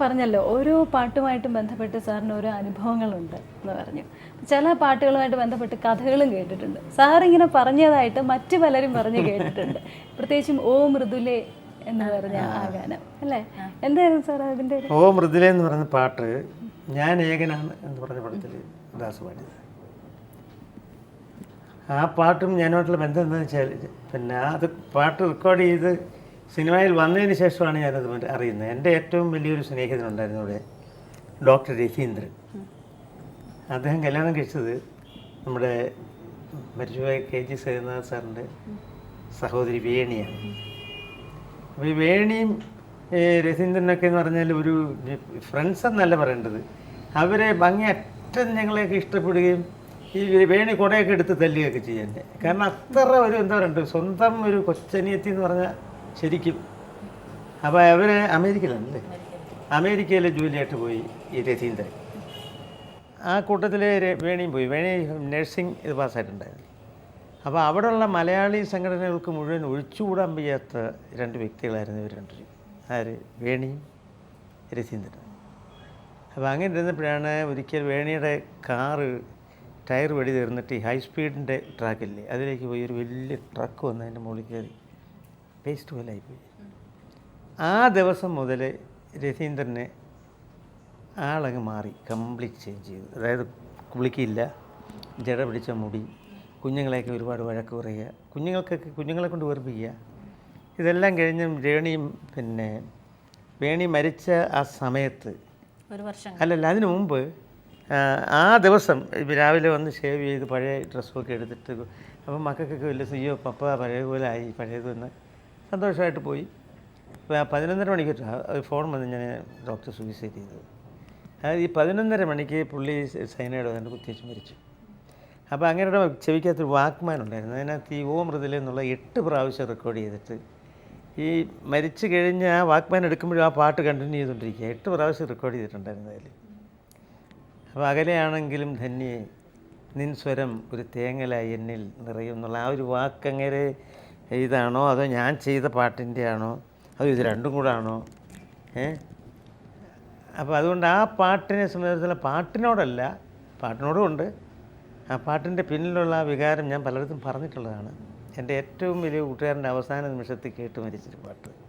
പറഞ്ഞല്ലോ ഓരോ പാട്ടുമായിട്ടും ബന്ധപ്പെട്ട് സാറിന് ഓരോ അനുഭവങ്ങളുണ്ട് എന്ന് പറഞ്ഞു. ചില പാട്ടുകളുമായിട്ട് ബന്ധപ്പെട്ട് കഥകളും കേട്ടിട്ടുണ്ട്. സാർ ഇങ്ങനെ പറഞ്ഞതായിട്ട് മറ്റു പലരും പറഞ്ഞു കേട്ടിട്ടുണ്ട്. പ്രത്യേകിച്ചും ഓ മൃദുലേ എന്ന് പറഞ്ഞ ആ ഗാനം അല്ലേ? എന്തായിരുന്നു സാർ അതിന്റെ ഓ മൃദുലേ എന്ന് പറഞ്ഞ പാട്ട് ഞാൻ ഏകനാണ് എന്ന് പറഞ്ഞ പടത്തിൽ ദാസ് പാടിയത്. ആ പാട്ടും ഞാനുമായിട്ടുള്ള ബന്ധം എന്താണെന്ന് വെച്ചാൽ പിന്നെ അത് പാട്ട് റെക്കോർഡ് ചെയ്ത് സിനിമയിൽ വന്നതിന് ശേഷമാണ് ഞാനത് അറിയുന്നത്. എന്റെ ഏറ്റവും വലിയൊരു സ്നേഹിതനുണ്ടായിരുന്നു ഇവിടെ ഡോക്ടർ രതീന്ദ്രൻ അദ്ദേഹം കല്യാണം കഴിച്ചത് നമ്മുടെ മരിച്ചുപോയ കെ ജി സേനാഥ് സാറിന്റെ സഹോദരി വേണിയാണ്. അപ്പോൾ ഈ വേണിയും രസീന്ദ്രനൊക്കെ എന്ന് പറഞ്ഞാൽ ഒരു ഫ്രണ്ട്സ് എന്നല്ല പറയേണ്ടത്. അവരെ ഭംഗി അറ്റം ഞങ്ങളെയൊക്കെ ഇഷ്ടപ്പെടുകയും ഈ വേണി കുടയൊക്കെ എടുത്ത് തല്ലുകയൊക്കെ ചെയ്യണ്ടേ കാരണം അത്ര ഒരു എന്താ പറയുക സ്വന്തം ഒരു കൊച്ചനിയത്തി എന്ന് പറഞ്ഞാൽ ശരിക്കും. അപ്പോൾ അവർ അമേരിക്കയിലാണല്ലേ? അമേരിക്കയിലെ ജോലിയായിട്ട് പോയി ഈ രതീന്ദ്രൻ. ആ കൂട്ടത്തിൽ വേണിയും പോയി. വേണി നഴ്സിംഗ് ഇത് പാസ്സായിട്ടുണ്ടായിരുന്നു. അപ്പോൾ അവിടെയുള്ള മലയാളി സംഘടനകൾക്ക് മുഴുവൻ ഒഴിച്ചുകൂടാൻ വയ്യാത്ത രണ്ട് വ്യക്തികളായിരുന്നു ഇവർ രണ്ടുപേരും ആര്? വേണിയും രതീന്ദ്രൻ അപ്പോൾ അങ്ങനെ ഇരുന്നപ്പോഴാണ് ഒരിക്കൽ വേണിയുടെ കാറ് ടയർ വെടി തീർന്നിട്ട് ഈ ഹൈ സ്പീഡിന്റെ ട്രാക്കില്ലേ അതിലേക്ക് പോയി ഒരു വലിയ ട്രക്ക് വന്ന് അതിന്റെ മുകളിൽ കയറി. വേസ്റ്റ് പോലായിപ്പോയി ആ ദിവസം മുതൽ രതീന്ദ്രനെ ആളങ്ങ് മാറി കംപ്ലീറ്റ് ചേഞ്ച് ചെയ്തു. അതായത് കുളിക്കില്ല ജട പിടിച്ച മുടി കുഞ്ഞുങ്ങളെയൊക്കെ ഒരുപാട് വഴക്ക് പറയുക കുഞ്ഞുങ്ങൾക്കൊക്കെ കുഞ്ഞുങ്ങളെ കൊണ്ട് വെറുപ്പിക്കുക ഇതെല്ലാം കഴിഞ്ഞും രേണിയും പിന്നെ വേണി മരിച്ച ആ സമയത്ത് ഒരു വർഷം അല്ലല്ല അതിനു മുമ്പ് ആ, ദിവസം രാവിലെ വന്ന് ഷേവ് ചെയ്ത് പഴയ ഡ്രസ്സൊക്കെ എടുത്തിട്ട് അപ്പം മക്കൾക്കൊക്കെ വലിയ അയ്യോ പപ്പ പഴയ പോലെ ആയി പഴയതെന്ന് സന്തോഷമായിട്ട് പോയി. പതിനൊന്നര മണിക്ക് ഒരു ഫോൺ വന്ന് ഞാൻ ഡോക്ടർ സൂയിസൈഡ് ചെയ്തത് അതായത് ഈ പതിനൊന്നര മണിക്ക് പുള്ളി സൈനയുടെ തന്നെ കുത്തിവെച്ച് മരിച്ചു. അപ്പോൾ അങ്ങനെയുടെ ചെവിക്കകത്തൊരു വാക്മാൻ ഉണ്ടായിരുന്നു. അതിനകത്ത് ഈ ഓ മൃദുല എന്നുള്ള എട്ട് പ്രാവശ്യം റെക്കോർഡ് ചെയ്തിട്ട് ഈ മരിച്ചു കഴിഞ്ഞ് ആ വാക്മാൻ എടുക്കുമ്പോഴും ആ പാട്ട് കണ്ടിന്യൂ ചെയ്തുകൊണ്ടിരിക്കുക എട്ട് പ്രാവശ്യം റെക്കോർഡ് ചെയ്തിട്ടുണ്ടായിരുന്നു അതിൽ അപ്പോൾ അകലെയാണെങ്കിലും ധന്യെ നിൻ സ്വരം ഒരു തേങ്ങലായി എന്നിൽ നിറയുന്നുള്ള ആ ഒരു വാക്കങ്ങനെ ഇതാണോ? അതോ ഞാൻ ചെയ്ത പാട്ടിന്റെ ആണോ അതോ ഇത് രണ്ടും കൂടെ ആണോ ഏ? അപ്പോൾ അതുകൊണ്ട് ആ പാട്ടിനെ സംബന്ധിച്ചിടത്തോളം പാട്ടിനോടല്ല പാട്ടിനോടും ഉണ്ട്. ആ പാട്ടിന്റെ പിന്നിലുള്ള ആ വികാരം ഞാൻ പലയിടത്തും പറഞ്ഞിട്ടുള്ളതാണ്. എന്റെ ഏറ്റവും വലിയ കൂട്ടുകാരന്റെ അവസാന നിമിഷത്തിൽ കേട്ട് മരിച്ചൊരു പാട്ട്.